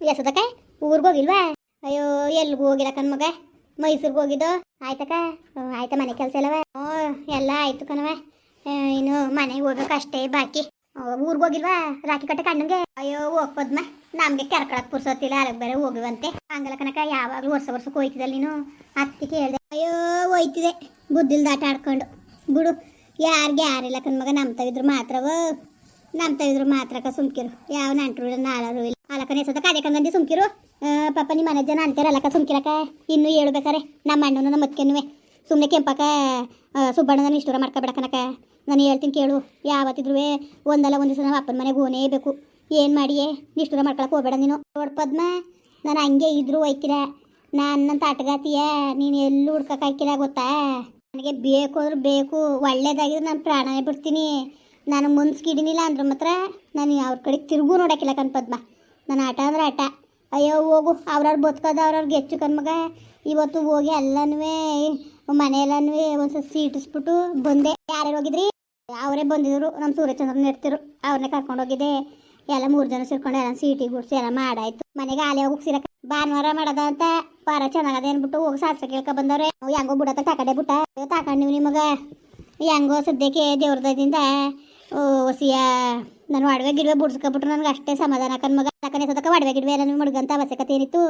ಎಸದಕ್ಕ ಊರಿಗೆ ಹೋಗಿಲ್ವಾ? ಅಯ್ಯೋ, ಎಲ್ಗೂ ಹೋಗಿಲ್ಲ ಕಣ್ ಮಗ. ಮೈಸೂರಿಗೆ ಹೋಗಿದ್ದು? ಆಯ್ತಕ್ಕ? ಆಯ್ತಾ ಮನೆ ಕೆಲಸ ಇಲ್ಲವ ಓ ಎಲ್ಲ ಆಯ್ತು ಕಣವ ಇನ್ನು ಮನೆಗೆ ಹೋಗ್ಬೇಕು ಅಷ್ಟೇ ಬಾಕಿ. ಊರಿಗೆ ಹೋಗಿಲ್ವಾ? ರಾಖಿ ಕಟ್ಟ ಕಣ್ಣಂಗೆ ಅಯ್ಯೋ ಹೋಗ್ಬೋದ್ಮ ನಮ್ಗೆ ಕೆರ್ಕೊಳಕ್ ಪುರ್ಸೋತಿಲ್ಲ ಅಲ್ಲಿಗೆ ಬೇರೆ ಹೋಗುವಂತೆ ಹಂಗಲ್ಲ ಕನಕ ಯಾವಾಗಲೂ ವರ್ಷ ವರ್ಷಕ್ಕೆ ಹೋಯ್ತಿದ್ದಲ್ಲ ನೀನು? ಅತ್ತಿ ಕೇಳಿದೆ. ಅಯ್ಯೋ, ಹೋಯ್ತಿದೆ. ಬುದ್ಧಿಲ್ದ ಆಟ ಆಡ್ಕೊಂಡು. ಬಿಡು, ಯಾರಿಗೆ ಯಾರಿಲ್ಲ ಕಣ್ಮಗ ನಂಬ್ತಾವಿದ್ರು ಮಾತ್ರವ? ನಂಬ್ತಾವಿದ್ರು ಮಾತ್ರಕ ಸುಮ್ಕಿರು. ಯಾವ ನಂಟ್ರು ನಾಳರು ಇಲ್ಲ. ಅಲಕ ನೆಸದ ಕಾದೆ ಕಂಗಂದಿ ಸುಮ್ಕಿರು. ಪಾಪ ನಿಮ್ಮ ಮನೆ ಜನ ಅಂತಾರಲ್ಲಕ ಸುಮ್ಕಿರಕ ಇನ್ನು ಹೇಳ್ಬೇಕಾರೆ ನಮ್ಮ ಅಣ್ಣನ ನಮ್ಮ ಮತ್ಕೆನುವೆ ಸುಮ್ಮನೆ ಕೆಂಪಕ ಸುಬ್ಬಣ್ಣನ ಇಷ್ಟೂರ ಮಾಡ್ಕೊಬೇಡ ಕನಕ ನಾನು ಹೇಳ್ತೀನಿ ಕೇಳು ಯಾವತ್ತಿದ್ರು ಒಂದಲ್ಲ ಒಂದು ದಿವಸ ನಮ್ಮ ಅಪ್ಪನ ಮನೆಗೆ ಹೋನೇ ಬೇಕು. ಏನು ಮಾಡಿಯೇ? ನಿಷ್ಠೂರ ಮಾಡ್ಕೊಳಕ್ಕೆ ಹೋಗ್ಬೇಡ ನೀನು. ನೋಡ್ ಪದ್ಮ, ನಾನು ಹಂಗೆ ಇದ್ರು ಒಯ್ಕಿರ ನಾನು ನನ್ನ ತಾಟಗಾತಿಯ, ನೀನು ಎಲ್ಲೂ ಹುಡ್ಕಕ್ಕೆ ಹಾಕಿಲ್ಲ ಗೊತ್ತಾ? ನನಗೆ ಬೇಕು ಅಂದ್ರೆ ಬೇಕು, ಒಳ್ಳೇದಾಗಿದ್ರೆ ನಾನು ಪ್ರಾಣನೇ ಬಿಡ್ತೀನಿ. ನಾನು ಮುನ್ಸ್ಕಿಡಿನಿಲ್ಲ ಅಂದ್ರೆ ಮಾತ್ರ ನಾನು ಅವ್ರ ಕಡೆ ತಿರುಗೂ ನೋಡಕ್ಕಿಲ್ಲ ಕಣ್ ಪದ್ಮ. ನನ್ನ ಆಟ ಅಂದ್ರೆ ಆಟ. ಅಯ್ಯೋ, ಹೋಗು. ಅವ್ರವ್ರು ಬದುಕೋದ ಅವ್ರವ್ರಿಗೆ ಹೆಚ್ಚು ಕಣ್ಮಗ ಇವತ್ತು ಹೋಗಿ ಎಲ್ಲನೂ ಮನೆಯೆಲ್ಲನೂ ಒಂದು ಸೀಟಿಸ್ಬಿಟ್ಟು ಬಂದೆ. ಯಾರ್ಯಾರು ಹೋಗಿದ್ರಿ? ಅವರೇ ಬಂದಿದ್ರು. ನಮ್ಮ ಸೂರ್ಯಚಂದ್ರನ ಇರ್ತಿರು ಅವ್ರನ್ನೇ ಕರ್ಕೊಂಡು ಹೋಗಿದ್ದೆ. ಎಲ್ಲ ಮೂರು ಜನ ಸೇರ್ಕೊಂಡು ಎಲ್ಲ ಸೀಟಿ ಗುಡ್ಸಿ ಎಲ್ಲ ಮಾಡಾಯ್ತು. ಮನೆಗೆ ಆಲೆ ಹೋಗಿ ಸಿರಕ. ಭಾನುವಾರ ಮಾಡದ ಅಂತ ವಾರ ಚೆನ್ನಾಗದೆ ಅನ್ಬಿಟ್ಟು ಹೋಗಿ ಶಾಸ್ತ್ರ ಕೇಳ್ಕೊ ಬಂದವ್ರೆ. ಹೆಂಗೋ ಬಿಡತ್ತ, ತಕಡೆ ಬಿಟ್ಟ. ತಾಕಂಡಿವ್ ನಿಮಗ ಹೆಂಗೋ ಸದ್ಯಕ್ಕೆ ದೇವ್ರದಿಂದ ಹೊಸಿಯ ನಾನು ಒಡವೆ ಗಿಡವೆ ಬುಡ್ಸ್ಕೊಬಿಟ್ರು ನನಗೆ ಅಷ್ಟೇ ಸಮಾಧಾನ. ಕನ್ ಮಗ ಯಾಕಂದ್ರೆ ಸದಕ ಒಡವೆ ಗಿಡವೆ ಎಲ್ಲ ಮುಡ್ಗಂತ ಅವಶ್ಯಕತೆ ಏನಿತ್ತು?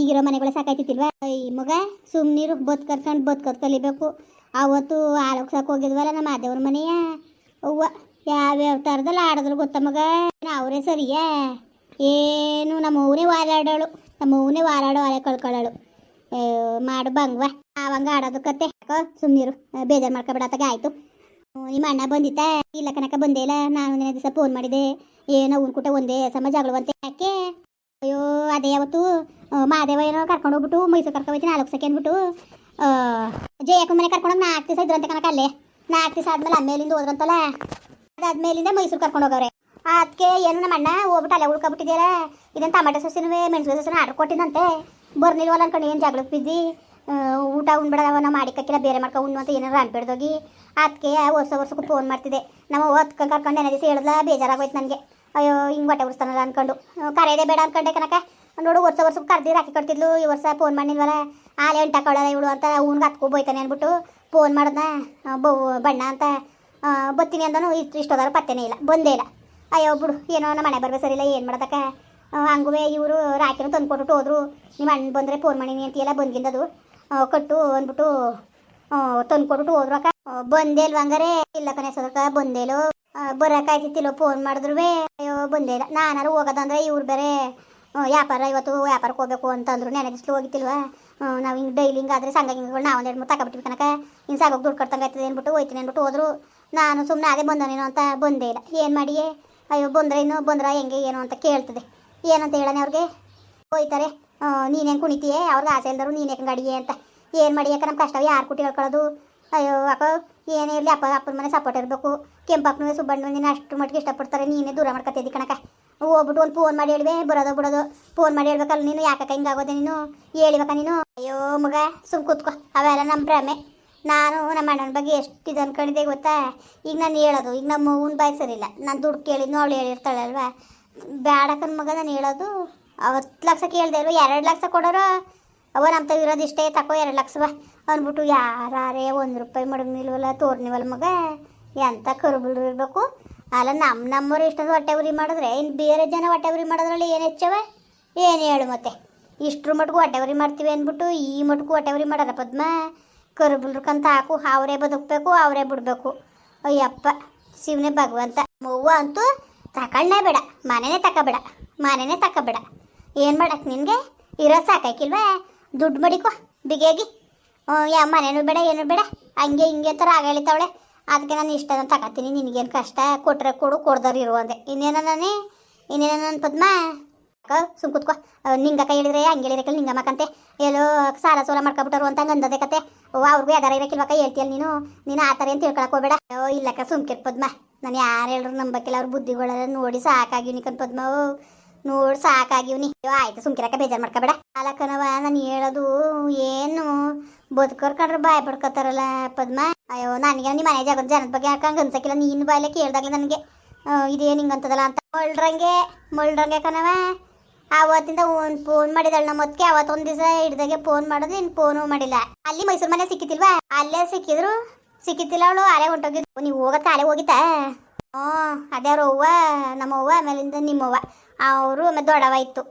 ಈಗಿರೋ ಮನೆಗಳು ಸಾಕಾಯ್ತಿಲ್ವಾ ಈ ಮಗ ಸುಮ್ಮನೀರು ಬದ್ ಕರ್ಕೊಂಡು ಬದುಕೋದ್ ಕಲಿಬೇಕು. ಅವತ್ತು ಆಲೋಕ್ಸಕ್ಕೆ ಹೋಗಿದ್ವಲ್ಲ ನಮ್ಮ ಮಾದೇವ್ರ ಮನೆಯ? ಅವ್ವ ಯಾವ್ಯಾವ ಥರದಲ್ಲಿ ಆಡಿದ್ರು ಗೊತ್ತ ಮಗ? ಅವರೇ ಸರಿಯಾ? ಏನು, ನಮ್ಮ ಅವನೇ ವಾರಾಡೋಳು. ನಮ್ಮ ಅವನೇ ವಾರಾಡೋ ಅಲೆ ಕಳ್ಕೊಳ್ಳೋಳು ಮಾಡು ಬಂಗ್ವ. ಅವಂಗ ಆಡೋದು ಕತೆ. ಸುಮ್ಮನಿರು ಬೇಜಾರು ಮಾಡ್ಕೊಬಿಡತ್ತಾಗ ಆಯಿತು. ನಿಮ್ಮ ಅಣ್ಣ ಬಂದಿತ್ತ ಇಲ್ಲ ಕನಕ ಬಂದೇ ಇಲ್ಲ. ನಾನು ಒಂದಿನ ದಿವಸ ಫೋನ್ ಮಾಡಿದೆ. ಏನೋ ಉನ್ಕುಟ ಒಂದೇ ಸಮಾಜ ಜಗಳವಂತೆ ಯಾಕೆ? ಅಯ್ಯೋ, ಅದೇ ಯಾವತ್ತು? ಮಾದೇವ ಏನೋ ಕರ್ಕೊಂಡು ಹೋಗ್ಬಿಟ್ಟು ಮೈಸೂರು ಕರ್ಕೊಂಡು ಹೋಗ್ತೀನಿ ನಾಲ್ಕು ಸೆಕೆ ಅಂದ್ಬಿಟ್ಟು ಜಯಕ್ಕನ ಮನೆ ಕರ್ಕೊಂಡು ನಾಲ್ಕು ದಿವಸ ಇದ್ರಂತೆ ಕನಕ ಅಲ್ಲೇ. ನಾಲ್ಕು ದಿವಸ ಆದ್ಮೇಲೆ ಅಮ್ಮೇಲಿಂದ ಹೋದ್ರಂತಲ್ಲ? ಅದಾದ್ಮೇಲಿಂದ ಮೈಸೂರು ಕರ್ಕೊಂಡು ಹೋಗವ್ರೆ. ಅದಕ್ಕೆ ಏನು ನಮ್ಮ ಅಣ್ಣ ಹೋಗ್ಬಿಟ್ಟು ಅಲ್ಲೇ ಉಳ್ಕೊಬಿಟ್ಟಿದ್ದೀರಾ ಇದನ್ನು ಟಮಾಟೊ ಸೊಸಿನೂ ಮೆಣಸು ಸೊಸಿನ ಆರ್ಡರ್ ಕೊಟ್ಟಿದ್ದಂತೆ ಬರ್ನಿಲ್ವಲ್ಲ ಅನ್ಕೊಂಡು, ಏನು ಜಗಳಕ್ಕೆ ಬಿದ್ದಿ ಊಟ ಉಣ್ಬೇಡ ನಾವು ಮಾಡಿ ಕಕ್ಕಿಲ್ಲ ಬೇರೆ ಮಾಡ್ಕೊ ಉಣ್ಣು ಅಂತ ಏನಾರು ಅನ್ಬೇಡ್ದೋಗಿ ಅದಕ್ಕೆ ವರ್ಷ ವರ್ಷಕ್ಕೂ ಫೋನ್ ಮಾಡ್ತಿದ್ದೆ. ನಮ್ಮ ಹೊತ್ಕೊಂಡು ಕರ್ಕೊಂಡು ಏನೋ ದಿವಸ ಹೇಳಿದ್ಲ ಬೇಜಾರಾಗೋಯ್ತು ನನಗೆ. ಅಯ್ಯೋ ಹಿಂಗೆ ಬಟ್ಟೆ ಉರಿಸ್ತಾನಲ್ಲ ಅಂದ್ಕೊಂಡು ಕರೆಯದೇ ಬೇಡ ಅಂದ್ಕೊಂಡೆ ಕನಕ ನೋಡು ವರ್ಷ ವರ್ಷಕ್ಕೆ ಕರ್ದಿದ್ದು ಹಾಕಿ ಕೊಡ್ತಿದ್ಲು ಈ ವರ್ಷ ಫೋನ್ ಮಾಡಿಲ್ವಲ್ಲ ಆಲೆ ಎಂಟಕೊಳ್ಳಲ್ಲ ಇವಳು ಅಂತ ಅವ್ನಿಗೆ ಹತ್ಕೊ ಬೋಯ್ತಾನೆ ಅಂದ್ಬಿಟ್ಟು ಫೋನ್ ಮಾಡಿದ್ನ. ಆ, ಬೌ ಬಣ್ಣ ಅಂತ. ಬತ್ತೀನಿ ಅಂದನು ಇಷ್ಟು ಇಷ್ಟೋದಾರ ಪತ್ತೆನೇ ಇಲ್ಲ ಬಂದೇ ಇಲ್ಲ. ಅಯ್ಯೋ ಬಿಡು ಏನೋ ನಮ್ಮ ಮನೆ ಬರ್ಬೇಕು ಸರಿಲ್ಲ ಏನು ಮಾಡೋದಕ್ಕ? ಹಂಗುವೆ ಇವರು ರಾಕಿನೂ ತಂದು ಕೊಟ್ಟು ಹೋದ್ರು. ನಿಮ್ಮ ಅಣ್ಣ ಬಂದರೆ ಫೋನ್ ಮಾಡೀನಿ ಅಂತೀಯಲ್ಲ ಬಂದಿಂದದು ಕಟ್ಟು ಅಂದ್ಬಿಟ್ಟು ತಂದು ಕೊಟ್ಬಿಟ್ಟು ಹೋದ್ರಕ್ಕ. ಬಂದೇಲ್ ಹಂಗಾರೆ? ಇಲ್ಲ ಕಣೆ ಸದಕ ಬಂದೇಲು ಬರೋಕಾಯ್ತಿತ್ತಿಲ್ಲ ಫೋನ್ ಮಾಡಿದ್ರು ಅಯ್ಯೋ, ಬಂದೇ ಇಲ್ಲ. ನಾನಾರು ಹೋಗೋದಂದ್ರೆ ಇವ್ರು ಬೇರೆ ವ್ಯಾಪಾರ ಇವತ್ತು ವ್ಯಾಪಾರಕ್ಕೆ ಹೋಗ್ಬೇಕು ಅಂತಂದ್ರು. ನೆನೆ ದಿಸ್ಲು ಹೋಗಿತ್ತಿಲ್ವಾ? ನಾವು ಹಿಂಗೆ ಡೈಲಿ ಹಿಂಗಾದ್ರೆ ಸಂಘ ಹಿಂಗಳು ನಾವು ಒಂದೆರಡು ಮೂರು ತಗೊಬಿಟ್ಟಿವಿ ಕನಕ ಹಿಂಗೆ ಸಾಗೋಗಿ ದುಡ್ಡು ಕಟ್ತಂಗೆ ಆಯ್ತದೆ ಅಂದ್ಬಿಟ್ಟು ಹೋಯ್ತೀನಿ ಅಂದ್ಬಿಟ್ಟು ಹೋದ್ರು. ನಾನು ಸುಮ್ಮನೆ ಅದೇ ಬಂದನೇನೋ ಅಂತ ಬಂದೇ ಇಲ್ಲ. ಏನು ಮಾಡಿ ಅಯ್ಯೋ, ಬಂದ್ರೆ ಇನ್ನು, ಬಂದ್ರ ಹೆಂಗೆ, ಏನು ಅಂತ ಕೇಳ್ತದೆ. ಏನಂತ ಹೇಳನೆ ಅವ್ರಿಗೆ? ಹೋಯ್ತಾರೆ. ನೀನೇನು ಕುಣಿತೀಯ? ಅವ್ರಿಗೆ ಆಸೆ ಇಲ್ದರು ಹೆಂಗೆ ಗಡಿಗೆ ಅಂತ. ಏನು ಮಾಡಿ ನಮ್ಮ ಕಷ್ಟ ಯಾರು ಕುಟ್ಟಿ ಹೇಳ್ಕೊಳ್ಳೋದು ಅಯ್ಯೋ, ಅಕ್ಕ, ಏನೇ ಇರಲಿ ಅಪ್ಪ, ಅಪ್ಪನ ಮನೆ ಸಪೋರ್ಟ್ ಇರಬೇಕು. ಕೆಂಪಪ್ಪನೂ ಸುಬ್ಬಣ್ಣ ನೀನು ಅಷ್ಟು ಮಟ್ಟಿಗೆ ಇಷ್ಟಪಡ್ತಾರೆ, ನೀನೇ ದೂರ ಮಾಡ್ಕೊತಿದ್ದಿ ಕಣಕ ಹೋಗ್ಬಿಟ್ಟು ಒಂದು ಫೋನ್ ಮಾಡಿ ಹೇಳ್ಬೇ, ಬರೋದು ಬಿಡೋದು. ಫೋನ್ ಮಾಡಿ ಹೇಳ್ಬೇಕಲ್ಲ ನೀನು ಯಾಕಕ್ಕ ಹಿಂಗಾಗೋದೆ ನೀನು? ಹೇಳಿಬೇಕ ನೀನು? ಅಯ್ಯೋ, ಮಗ, ಸುಮ್ ಕೂತ್ಕೊ. ಅವೆಲ್ಲ ನಮ್ಮ ಭ್ರಮೆ. ನಾನು ನಮ್ಮ ಅಣ್ಣನ ಬಗ್ಗೆ ಎಷ್ಟು ಇದು ಅನ್ಕೊಂಡಿದ್ದೆ ಗೊತ್ತಾ? ಈಗ ನಾನು ಹೇಳೋದು, ಈಗ ನಮ್ಮ ಅವ್ವನ ಬಾಯಿ ಇಲ್ಲ ನಾನು ದುಡ್ಡು ಕೇಳಿದ್ನು ಅವಳು ಹೇಳಿರ್ತಾಳೆ ಅಲ್ವಾ ಬೇಡಕ್ಕನ ಮಗ ನಾನು ಹೇಳೋದು. ಅವತ್ತು ಲಕ್ಷ ಕೇಳ್ದೆ ಅಲ್ವ ಎರಡು ಲಕ್ಷ ಕೊಡೋರು ಅವ ನಮ್ಮ ಇರೋದು ಇಷ್ಟೇ, ತಕೋ ಎರಡು ಬಾ ಅಂದ್ಬಿಟ್ಟು ಯಾರೇ ಒಂದು ರೂಪಾಯಿ ಮಡಗ್ನಿಲ್ವಲ್ಲ ತೋರ್ನಿವಲ್ಲ ಮಗ ಎಂಥ ಕರುಬುಲ್ರು ಇರಬೇಕು. ಅಲ್ಲ ನಮ್ಮ ನಮ್ಮವ್ರು ಇಷ್ಟೊಂದು ಹೊಟ್ಟೆ ಉರಿ ಮಾಡಿದ್ರೆ, ಇನ್ನು ಬೇರೆ ಜನ ಹೊಟ್ಟೆ ಉರಿ ಮಾಡೋದ್ರಲ್ಲಿ ಏನು ಹೆಚ್ಚವ? ಏನು ಹೇಳು ಮತ್ತೆ. ಇಷ್ಟ್ರ ಮಟ್ಗೂ ಹೊಟ್ಟೆ ಉರಿ ಮಾಡ್ತೀವಿ ಅಂದ್ಬಿಟ್ಟು, ಈ ಮಟ್ಗೂ ಹೊಟ್ಟೆ ಉರಿ ಮಾಡೋದ ಪದ್ಮ. ಕರುಬುಳ್ರಕ್ಕಂತ ಹಾಕು, ಅವರೇ ಬದುಕಬೇಕು, ಅವರೇ ಬಿಡಬೇಕು. ಅಯ್ಯಪ್ಪ, ಶಿವನೇ ಭಗವಂತ. ಮವ್ವ ಅಂತೂ ತಗೊಳ್ಳೇ ಬೇಡ, ಮನೆನೇ ತಕೋಬೇಡ, ಮನೆನೇ ತಗೋಬೇಡ ಏನು ಮಾಡಕ್ಕೆ ನಿನಗೆ? ಇರೋ ಸಾಕಾಕಿಲ್ವಾ ದುಡ್ಡು ಮಡಿಕೋ ಬಿಗಿಯಾಗಿ. ಯಾವ ಮನೇನು ಬೇಡ ಏನು ಬೇಡ. ಹಂಗೆ ಹಿಂಗೆ ಥರ ಆಗಳಿತಾವಳೆ. ಅದಕ್ಕೆ ನಾನು ಇಷ್ಟ ತಗೋತೀನಿ ನಿನಗೇನು ಕಷ್ಟ? ಕೊಟ್ರೆ ಕೊಡು ಕೊಡ್ದಾರ ಇರು ಅಂದೆ. ಇನ್ನೇನ ನಾನೇ? ಇನ್ನೇನ ನನ್ನ ಪದ್ಮ? ಸುಮ್ ಕೂತ್ಕೋ. ನಿಂಗ ಕೈ ಹೇಳಿದ್ರೆ ಹಂಗೆ ಹೇಳಿರಕಲ್ಲ ನಿಂಗಮ್ಮಕ್ಕಂತೆ ಎಲ್ಲೋ ಸಾಲ ಸೋಲ ಮಾಡ್ಕೊಬಿಟ್ಟರು ಅಂತ ಅಂದದೆ ಕತೆ. ಓ ಅವ್ರಿಗೂ ಯಾರ ಇರಕ್ಕಿಲ್ವಕ್ಕ ಹೇಳ್ತೀಯಲ್ಲ ನೀನು? ನೀನು ಆ ಥರ ಏನು ತಿಳ್ಕೊಳಕ್ ಹೋಗ್ಬೇಡ. ಓ ಇಲ್ಲಕ್ಕ ಸುಮ್ಕಿರ್ ಪದ್ಮ. ನಾನು ಯಾರು ಹೇಳ್ರು ನಂಬಕ್ಕಿಲ್ಲ ಅವ್ರ ಬುದ್ಧಿಗಳೆಲ್ಲ ನೋಡಿ ಸಾಕಾಗಿ ಕಣ್ ಪದ್ಮ ಓ, ನೋಡಿ ಸಾಕಾಗಿವ್ನಿ ಆಯ್ತು ಸುಮ್ಕಿರಕ್ಕ ಬೇಜಾರು ಮಾಡ್ಕೋಬೇಡ. ಅಲಕ್ಕನವ ನಾನು ಹೇಳೋದು ಏನು? ಬದುಕೋರ್ ಕಂಡ್ರೆ ಬಾಯ್ ಪಡ್ಕೋತಾರಲ್ಲ ಪದ್ಮ. ಅಯ್ಯೋ ನನಗೆ ನಿಮ್ಮ ಮನೆ ಜಾಗದ ಜನದ ಬಗ್ಗೆ ಯಾಕಂಗೆ ಅನ್ಸಕ್ಕಿಲ್ಲ, ನೀನು ಬಾಯ್ಲೆ ಕೇಳ್ದಾಗ್ಲೇ ನನಗೆ ಇದೇನು ಹಿಂಗಂತದಲ್ಲ ಅಂತ ಮಳ್ರಂಗೆ ಮಳ್ರಂಗೆ ಕಣವ ಆವತ್ತಿಂದ ಒಂದು ಫೋನ್ ಮಾಡಿದಳ ನಮ್ಮ ಮೊದಕ್ಕೆ ಅವತ್ತೊಂದು ದಿವಸ ಹಿಡ್ದಾಗೆ ಫೋನ್ ಮಾಡೋದು ಇನ್ನು ಫೋನು ಮಾಡಿಲ್ಲ. ಅಲ್ಲಿ ಮೈಸೂರು ಮನೆ ಸಿಕ್ಕಿತಿಲ್ವಾ? ಅಲ್ಲೇ ಸಿಕ್ಕಿದ್ರು, ಸಿಕ್ಕಿತಿಲ್ಲ ಅವಳು ಅಲೆ ಹೊಂಟೋಗಿದ್ದು ನೀವು ಹೋಗತ್ತ ಅಲೆ ಹೋಗಿತ್ತಾ? ಹ್ಞೂ ಅದೇ ಅವ್ರ ಅವ್ವ ನಮ್ಮ ಅವ್ವ ಆಮೇಲಿಂದ ನಿಮ್ಮವ್ವ. ಅವರು ಒಮ್ಮೆ ದೊಡವ ಇತ್ತು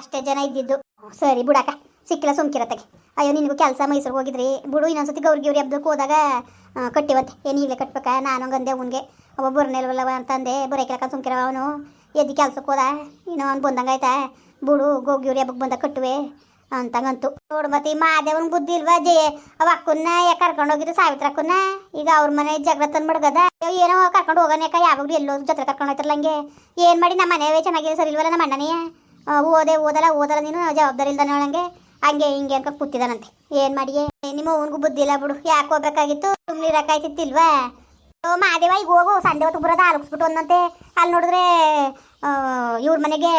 ಅಷ್ಟೇ ಜನ ಇದ್ದಿದ್ದು. ಸರಿ ಬಿಡಕ್ಕ, ಸಿಕ್ಕಿಲ್ಲ ಸುಮ್ಕಿರತ್ತಗೆ ಅಯ್ಯೋ, ನಿನಗೂ ಕೆಲಸ ಮೈಸೂರಿಗೆ ಹೋಗಿದ್ರಿ. ಬಿಡು, ಇನ್ನೊಂದ್ಸತಿ ಗೌರಿ ಗೌರಿ ಹಬ್ಬಕ್ಕೆ ಹೋದಾಗ ಕಟ್ಟಿವತ್ತೆ. ಕಟ್ಟಿವಂತೆ ಏನು ಈಗಲೇ ಕಟ್ಬೇಕಾ? ನಾನು ಹಂಗಂದೆ ಅವನಿಗೆ ಅವ ಬರ್ನೆಲ್ವಲ್ಲವ ಅಂತಂದೆ ಬರೋಕಿಲಕ್ಕ ಸುಮ್ಕಿರವ ಅವನು. ಎದ್ದು ಕೆಲ್ಸಕ್ಕೆ ಹೋದ. ಇನ್ನೂ ಅವ್ನು ಬಂದಂಗಾಯ್ತಾ? ಬಿಡು ಗೌರಿ ಹಬ್ಬಕ್ಕೆ ಬಂದಾಗ ಕಟ್ಟುವೆ. ಅಂತಂಗಂತು. ನೋಡು ಮತ್ತೆ ಈ ಮಾದೇವನ್ ಬುದ್ಧಿ ಇಲ್ವಾ ಜಯ ಅವ ಅಕ್ಕನ್ನ ಕರ್ಕೊಂಡು ಹೋಗಿದ್ದು ಸಾವಿತ್ರ ಅಕ್ಕನ್ನ? ಈಗ ಅವ್ರ ಮನೆ ಜಗಳ ತಂದು ಮಡ್ಗದ ಏನೋ ಕರ್ಕೊಂಡು ಹೋಗೋಣ ಯಾಕ ಯಾವಾಗಲೂ ಎಲ್ಲೋ ಜೊತೆ ಕರ್ಕೊಂಡು ಹೋಯ್ತಾರಲ್ಲ ಹಂಗೆ. ಏನ್ ಮಾಡಿ ನಮ್ಮ ಮನೆಯವೇ ಚೆನ್ನಾಗಿದೆ, ಸರಿ ಇಲ್ವಲ್ಲ ನಮ್ಮ ಅಣ್ಣನೇ? ಓದೇ ಓದೆ, ಓದಲ್ಲ ಓದಲ್ಲ ನೀನು, ಜವಾಬ್ದಾರಿ ಇಲ್ದಾನೆ ಹೇಳಂಗೆ ಹಂಗೆ, ಹಿಂಗೆ ಅನ್ಕ ಕೂತಿದಾನಂತೆ. ಏನ್ ಮಾಡಿ ನಿಮ್ಮ ಅವನಿಗೂ ಬುದ್ಧಿ ಇಲ್ಲ ಬಿಡು. ಯಾಕೆ ಹೋಗ್ಬೇಕಾಗಿತ್ತು ಸುಮ್ನೆ ಇರಕ್ಕಾಯ್ತಿತ್ತಿಲ್ವಾ ಮಾದೇವ, ಈಗ ಹೋಗು, ಸಂಜೆ ಹೊತ್ತು ಬರೋದು ಆಲೋಕ್ಸ್ಬಿಟ್ಟು ಒಂದಂತೆ. ಅಲ್ಲಿ ನೋಡಿದ್ರೆ ಇವ್ರ ಮನೆಗೆ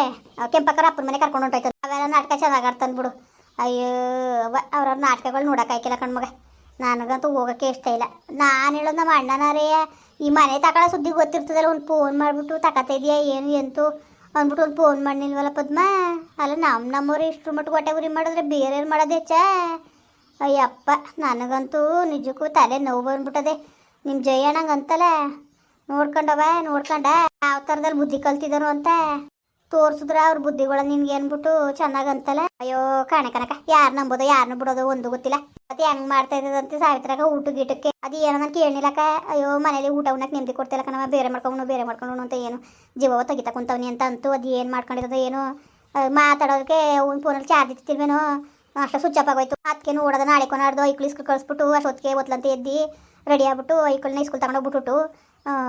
ಕೆಂಪಕ್ಕರ ಅಪ್ಪನ ಮನೆ ಕರ್ಕೊಂಡು ಹೊಂಟೋಯ್ತು. ಅವೆಲ್ಲ ನಾಟಕ ಚೆನ್ನಾಗಿ ಆಡ್ತಾನೆ ಬಿಡು. ಅಯ್ಯೋ ಅವ್ರವ್ರ ನಾಟಕಗಳು ನೋಡೋಕ್ಕಾಯ್ಕಿಲ್ಲ ಕಣ್ಮಗ ನನಗಂತೂ ಹೋಗೋಕ್ಕೆ ಇಷ್ಟ ಇಲ್ಲ. ನಾನು ಹೇಳೋದು ನಮ್ಮ ಅಣ್ಣನಾರೇ ಈ ಮನೆ ತಗೊಳ್ಳೋ ಸುದ್ದಿ ಗೊತ್ತಿರ್ತದಲ್ಲ, ಒಂದು ಫೋನ್ ಮಾಡಿಬಿಟ್ಟು ತಕತಾ ಇದೆಯಾ, ಏನು ಎಂತು? ಅಂದ್ಬಿಟ್ಟು ಒಂದು ಫೋನ್ ಮಾಡಿಲ್ವಲ್ಲ ಪದ್ಮ? ಅಲ್ಲ ನಮ್ಮ ನಮ್ಮವ್ರು ಇಷ್ಟು ಮಟ್ಟು ಹೊಟ್ಟೆ ಉರಿ ಮಾಡಿದ್ರೆ ಬೇರೆಯವ್ರು ಮಾಡೋದು ಹೆಚ್ಚ? ಅಯ್ಯಪ್ಪ, ನನಗಂತೂ ನಿಜಕ್ಕೂ ತಲೆ ನೋವು ಬಂದ್ಬಿಟ್ಟದೆ. ನಿಮ್ಮ ಜಯಣ್ಣಂಗೆ ನೋಡ್ಕೊಂಡವ, ನೋಡ್ಕೊಂಡ. ಯಾವ ಥರದಲ್ಲಿ ಬುದ್ಧಿ ಕಲ್ತಿದ್ದಾನು ಅಂತ. ತೋರ್ಸಿದ್ರ ಅವ್ರ ಬುದ್ಧಿಗಳ ನಿನ್ಗೆ ಅನ್ಬಿಟ್ಟು ಚೆನ್ನಾಗ್ ಅಂತಲ್ಲ ಅಯ್ಯೋ ಕಾಣೆ ಕನಕ ಯಾರು ನಂಬೋದು ಯಾರನ್ನ ಬಿಡೋದು ಒಂದು ಗೊತ್ತಿಲ್ಲ. ಮತ್ತೆ ಹೆಂಗ್ ಮಾಡ್ತಾ ಇದ್ದದಂತೆ ಸಾವಿತ್ರಾಗ ಊಟ ಗೀಟಕ್ಕೆ. ಅದು ಏನೋ ನಾನು ಕೇಳಿಲ್ಲಕ್ಕ ಅಯ್ಯೋ ಮನೇಲಿ ಊಟ ಉಣ್ಣಕ್ಕೆ ನೆಮ್ಮದಿ ಕೊಡ್ತಿಲ್ಲ ಕಣವ. ಬೇರೆ ಮಾಡ್ಕೊಂಡು ಬೇರೆ ಮಾಡ್ಕೊಂಡು ಅಂತ ಏನು ಜೀವ ತೆಗಿತಾ ಕುಂತವ್ನಿ ಅಂತ ಅಂತು ಅದು ಏನು ಮಾಡ್ಕೊಂಡಿರೋದು ಏನು? ಮಾತಾಡೋದಕ್ಕೆ ಒಂದು ಫೋನಲ್ಲಿ ಚಾರ್ಜ್ ಇತ್ತಿಲ್ವೇನೋ ಅಷ್ಟು ಸ್ವಿಚ್ ಆಗೋಯ್ತು. ಅದಕ್ಕೆ ಓಡೋದ, ನಾಳೆ ಕೊನಾಡ್ದು ಐಕ್ಳು ಇಸ್ಕೂಲ್ ಕಳಿಸ್ಬಿಟ್ಟು ಅಷ್ಟೊತ್ತಿಗೆ ಒತ್ಲಂತ ಎದ್ದು ರೆಡಿ ಆಗ್ಬಿಟ್ಟು ಐಕ್ಳನ್ನ ಇಸ್ಕೂಲ್ ತಗೊಂಡೋಗ್ಬಿಟ್ಟು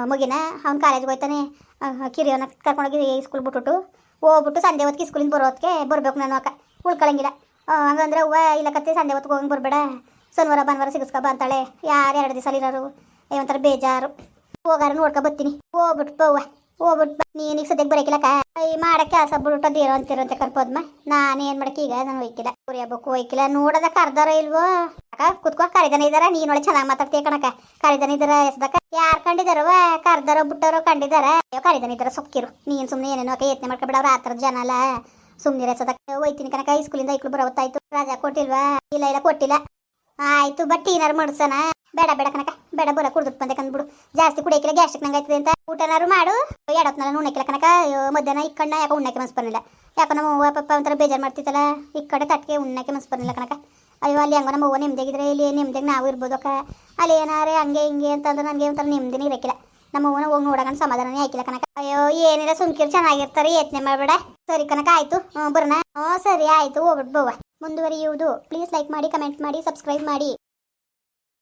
ಮಗಿನ? ಅವ್ನು ಕಾಲೇಜ್ಗೆ ಹೋಗ್ತಾನೆ ಕಿರಿಯವನ್ನ ಕರ್ಕೊಂಡೋಗಿ ಸ್ಕೂಲ್ ಬಿಟ್ಬಿಟ್ಟು. ಹೋಗ್ಬಿಟ್ಟು ಸಂಜೆ ಹೊತ್ತಿಗೆ ಸ್ಕೂಲಿಂದ ಬರೋದಕ್ಕೆ ಬರಬೇಕು ನಾನು ಅಕ್ಕ. ಉಳ್ಕೊಳಂಗಿಲ್ಲ. ಆ, ಹಂಗಂದ್ರೆ ಹೂವ ಇಲ್ಲ ಕತ್ತೆ ಸಂಜೆ ಹೊತ್ತಿಗೆ ಹೋಗಂಗೆ ಬರಬೇಡ. ಸನ್ವಾರ ಭಾನುವಾರ ಸಿಗಿಸ್ಕೊ ಬಂತಾಳೆ ಅಂತಾಳೆ. ಯಾರು ಎರಡು ದಿವಸ ಇರೋರು? ಒಂಥರ ಬೇಜಾರು. ಹೋಗಾರ ನೋಡ್ಕೊ ಬರ್ತೀನಿ ಹೋಗ್ಬಿಟ್ಟು ಬವ್ವ ಹೋಗ್ಬಿಟ್ಟು ನೀನೀಗ ಸದ್ಯಕ್ಕೆ ಬರೋಕಿಲ್ಲಕ್ಕ ಈ ಮಾಡಕ್ಕೆ ಕೆಲಸ ಬಿಡ್ಬಿಟ್ಟು ಇರೋ ಅಂತಿರಂತೆ ಕರ್ಪೋದ್ಮ. ನಾನು ಏನು ಮಾಡಕ್ಕೆ ಈಗ? ನಾನು ಹೋಯಕಿಲ್ಲ. ಕುರಿ ಹಬ್ಬಕ್ಕೂ ಹೋಯ್ಕಿಲ್ಲ. ನೋಡದ ಕರ್ದಾರ ಇಲ್ವೋ? ಅಕ್ಕ, ಕುತ್ಕೊ. ಕರಿದನ ಇದಾರ? ನೀನೊಳೆ ಚೆನ್ನಾಗಿ ಮಾತಾಡ್ತೀಯ ಕಣಕ ಕರಿದನ ಇದಾರ ಎಸ್ದಕ್ಕ ಯಾರ್ ಕಂಡಿದಾರವ ಕರ್ದಾರೋ ಬಿಟ್ಟರೋ ಕಂಡಿದಾರ? ಅಯ್ಯೋ, ಕರಿದನ ಇದಾರ ಸೊಕ್ಕಿರು. ನೀನು ಸುಮ್ಮನೆ ಏನೇನೋ ಅಕ್ಕ ಯತ್ನೆ ಮಾಡ್ಕೊಬೇಡ ಆತರ ಜನ ಅಲ್ಲ. ಸುಮ್ಮನೆ ಎಸದಕ್ಕ ಹೋಯ್ತೀನಿ ಕಣಕ ಈ ಸ್ಕೂಲಿಂದ ಇಕ್ಕಳು ಬರೋತ್ತಾಯ್ತು ರಾಜಾ ಕೊಟ್ಟಿಲ್ವಾ? ಇಲ್ಲ ಇಲ್ಲ, ಕೊಟ್ಟಿಲ್ಲ. ಆಯ್ತು ಬಟ್ ಏನಾರು ಮಾಡ್ಸಣ. ಬೇಡ ಬೇಡ ಕನಕ ಬೇಡ ಬರ ಕುಡ್ದು ಬಂದೆ ಕಂದ್ಬಿಡು ಜಾಸ್ತಿ ಕುಡಿಯಕ್ಕಿಲ್ಲ ನಂಗೆ ನಂಗಾಯ್ತದೆ ಅಂತ. ಊಟನಾರು ಮಾಡು. ಎಡಪ್ನಲ್ಲ ಉಣ್ಣಕ್ಕಿಲ್ಲ ಕನಕ ಮಧ್ಯಾಹ್ನ ಈ ಕಣ್ಣ ಯಾಕೆ ಉಣ್ಣಕ್ಕೆ ಮನ್ಸು ಬರಲಿಲ್ಲ. ಯಾಕೋ ನಮ್ಮ ಅವ್ವ, ಪಪ್ಪ ಒಂಥರ ಬೇಜಾರು ಮಾಡ್ತಿತ್ತಲ್ಲ. ಈ ಕಡೆ ತಟ್ಟಿಗೆ ಉಣ್ಣಕ್ಕೆ ಮನ್ಸು ಬರಲಿಲ್ಲ ಕಣಕ ಅಯ್ಯೋ, ಅಲ್ಲಿ ಹಂಗ ನಮ್ಮ ಅವ್ವ ನೆಮ್ಮದಿಗಿದ್ರೆ ಇಲ್ಲಿ ನೆಮ್ಮದಿಗೆ ನಾವು ಇರ್ಬೋದು ಅಕ್ಕ. ಅಲ್ಲಿ ಏನಾರೇ ಹಂಗೆ ಹಿಂಗೆ ಅಂತಂದ್ರೆ ನನಗೆ ಒಂಥರ ನೆಮ್ಮದಿನೇ ಇರಕ್ಕಿಲ್ಲ. ನಮ್ಮ ಅವ್ವನ ಹೋಗಿ ನೋಡೋಣ ಸಮಾಧಾನನೇ ಆಯ್ಕಿಲ್ಲ ಕನಕ ಅಯ್ಯೋ, ಏನಿಲ್ಲ, ಸುಮ್ಕಿರು, ಚೆನ್ನಾಗಿರ್ತಾರೆ, ಯತ್ನೆ ಮಾಡಬೇಡ. ಸರಿ ಕನಕ ಆಯ್ತು. ಬರೋಣ. ಹ್ಞೂ ಸರಿ, ಆಯ್ತು ಹೋಗ್ಬಿಟ್ಟು ಬವ್ವ ಮುಂದುವರಿಯುವುದು. ಪ್ಲೀಸ್ ಲೈಕ್ ಮಾಡಿ, ಕಮೆಂಟ್ ಮಾಡಿ, ಸಬ್ಸ್ಕ್ರೈಬ್ ಮಾಡಿ.